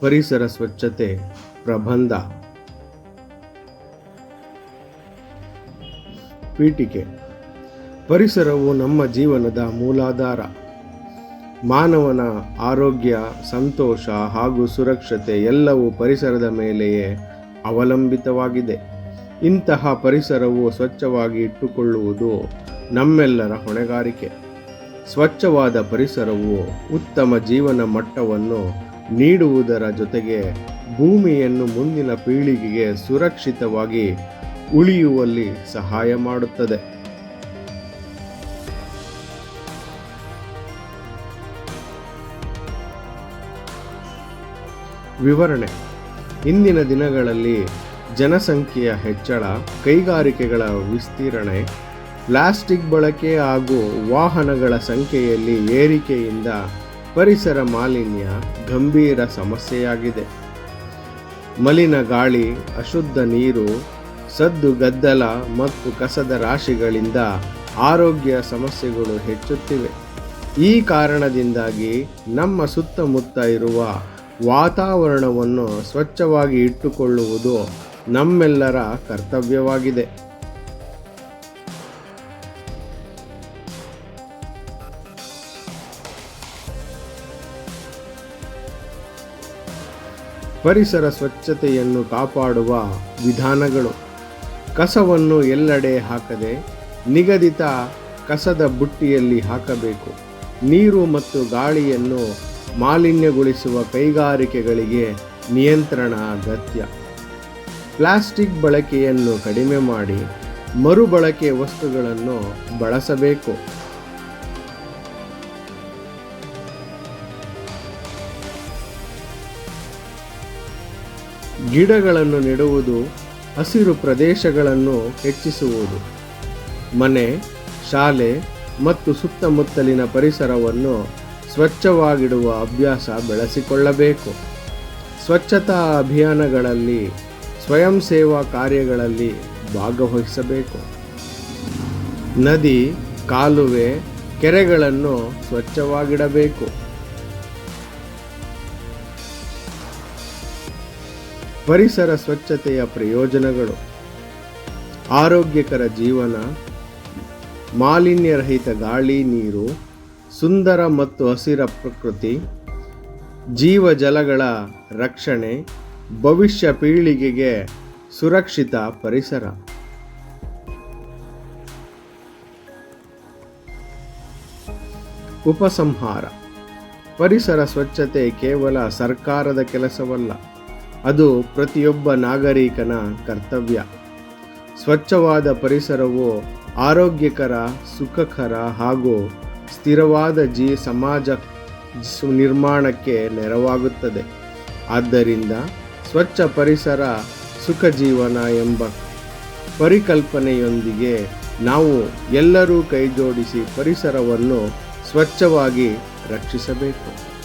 ಪರಿಸರ ಸ್ವಚ್ಛತೆ ಪ್ರಬಂಧ. ಪೀಠಿಕೆ. ಪರಿಸರವು ನಮ್ಮ ಜೀವನದ ಮೂಲಾಧಾರ. ಮಾನವನ ಆರೋಗ್ಯ, ಸಂತೋಷ ಹಾಗೂ ಸುರಕ್ಷತೆ ಎಲ್ಲವೂ ಪರಿಸರದ ಮೇಲೆಯೇ ಅವಲಂಬಿತವಾಗಿದೆ. ಇಂತಹ ಪರಿಸರವು ಸ್ವಚ್ಛವಾಗಿ ಇಟ್ಟುಕೊಳ್ಳುವುದು ನಮ್ಮೆಲ್ಲರ ಹೊಣೆಗಾರಿಕೆ. ಸ್ವಚ್ಛವಾದ ಪರಿಸರವು ಉತ್ತಮ ಜೀವನ ಮಟ್ಟವನ್ನು ನೀಡುವುದರ ಜೊತೆಗೆ ಭೂಮಿಯನ್ನು ಮುಂದಿನ ಪೀಳಿಗೆಗೆ ಸುರಕ್ಷಿತವಾಗಿ ಉಳಿಯುವಲ್ಲಿ ಸಹಾಯ ಮಾಡುತ್ತದೆ. ವಿವರಣೆ. ಇಂದಿನ ದಿನಗಳಲ್ಲಿ ಜನಸಂಖ್ಯೆಯ ಹೆಚ್ಚಳ, ಕೈಗಾರಿಕೆಗಳ ವಿಸ್ತೀರ್ಣೆ, ಪ್ಲಾಸ್ಟಿಕ್ ಬಳಕೆ ಹಾಗೂ ವಾಹನಗಳ ಸಂಖ್ಯೆಯಲ್ಲಿ ಏರಿಕೆಯಿಂದ ಪರಿಸರ ಮಾಲಿನ್ಯ ಗಂಭೀರ ಸಮಸ್ಯೆಯಾಗಿದೆ. ಮಲಿನ ಗಾಳಿ, ಅಶುದ್ಧ ನೀರು, ಸದ್ದು ಗದ್ದಲ ಮತ್ತು ಕಸದ ರಾಶಿಗಳಿಂದ ಆರೋಗ್ಯ ಸಮಸ್ಯೆಗಳು ಹೆಚ್ಚುತ್ತಿವೆ. ಈ ಕಾರಣದಿಂದಾಗಿ ನಮ್ಮ ಸುತ್ತಮುತ್ತ ಇರುವ ವಾತಾವರಣವನ್ನು ಸ್ವಚ್ಛವಾಗಿ ಇಟ್ಟುಕೊಳ್ಳುವುದು ನಮ್ಮೆಲ್ಲರ ಕರ್ತವ್ಯವಾಗಿದೆ. ಪರಿಸರ ಸ್ವಚ್ಛತೆಯನ್ನು ಕಾಪಾಡುವ ವಿಧಾನಗಳು. ಕಸವನ್ನು ಎಲ್ಲೆಡೆ ಹಾಕದೆ ನಿಗದಿತ ಕಸದ ಬುಟ್ಟಿಯಲ್ಲಿ ಹಾಕಬೇಕು. ನೀರು ಮತ್ತು ಗಾಳಿಯನ್ನು ಮಾಲಿನ್ಯಗೊಳಿಸುವ ಕೈಗಾರಿಕೆಗಳಿಗೆ ನಿಯಂತ್ರಣ ಅಗತ್ಯ. ಪ್ಲಾಸ್ಟಿಕ್ ಬಳಕೆಯನ್ನು ಕಡಿಮೆ ಮಾಡಿ ಮರುಬಳಕೆ ವಸ್ತುಗಳನ್ನು ಬಳಸಬೇಕು. ಗಿಡಗಳನ್ನು ನೆಡುವುದು ಹಸಿರು ಪ್ರದೇಶಗಳನ್ನು ಹೆಚ್ಚಿಸುವುದು. ಮನೆ, ಶಾಲೆ ಮತ್ತು ಸುತ್ತಮುತ್ತಲಿನ ಪರಿಸರವನ್ನು ಸ್ವಚ್ಛವಾಗಿಡುವ ಅಭ್ಯಾಸ ಬೆಳೆಸಿಕೊಳ್ಳಬೇಕು. ಸ್ವಚ್ಛತಾ ಅಭಿಯಾನಗಳಲ್ಲಿ ಸ್ವಯಂ ಸೇವಾ ಕಾರ್ಯಗಳಲ್ಲಿ ಭಾಗವಹಿಸಬೇಕು. ನದಿ, ಕಾಲುವೆ, ಕೆರೆಗಳನ್ನು ಸ್ವಚ್ಛವಾಗಿಡಬೇಕು. ಪರಿಸರ ಸ್ವಚ್ಛತೆಯ ಪ್ರಯೋಜನಗಳು. ಆರೋಗ್ಯಕರ ಜೀವನ, ಮಾಲಿನ್ಯರಹಿತ ಗಾಳಿ, ನೀರು, ಸುಂದರ ಮತ್ತು ಹಸಿರ ಪ್ರಕೃತಿ, ಜೀವಜಲಗಳ ರಕ್ಷಣೆ, ಭವಿಷ್ಯ ಪೀಳಿಗೆಗೆ ಸುರಕ್ಷಿತ ಪರಿಸರ. ಉಪಸಂಹಾರ. ಪರಿಸರ ಸ್ವಚ್ಛತೆ ಕೇವಲ ಸರ್ಕಾರದ ಕೆಲಸವಲ್ಲ. ಅದು ಪ್ರತಿಯೊಬ್ಬ ನಾಗರಿಕನ ಕರ್ತವ್ಯ. ಸ್ವಚ್ಛವಾದ ಪರಿಸರವು ಆರೋಗ್ಯಕರ, ಸುಖಕರ ಹಾಗೂ ಸ್ಥಿರವಾದ ಜೀ ಸಮಾಜ ನಿರ್ಮಾಣಕ್ಕೆ ನೆರವಾಗುತ್ತದೆ. ಆದ್ದರಿಂದ ಸ್ವಚ್ಛ ಪರಿಸರ ಸುಖ ಜೀವನ ಎಂಬ ಪರಿಕಲ್ಪನೆಯೊಂದಿಗೆ ನಾವು ಎಲ್ಲರೂ ಕೈಜೋಡಿಸಿ ಪರಿಸರವನ್ನು ಸ್ವಚ್ಛವಾಗಿ ರಕ್ಷಿಸಬೇಕು.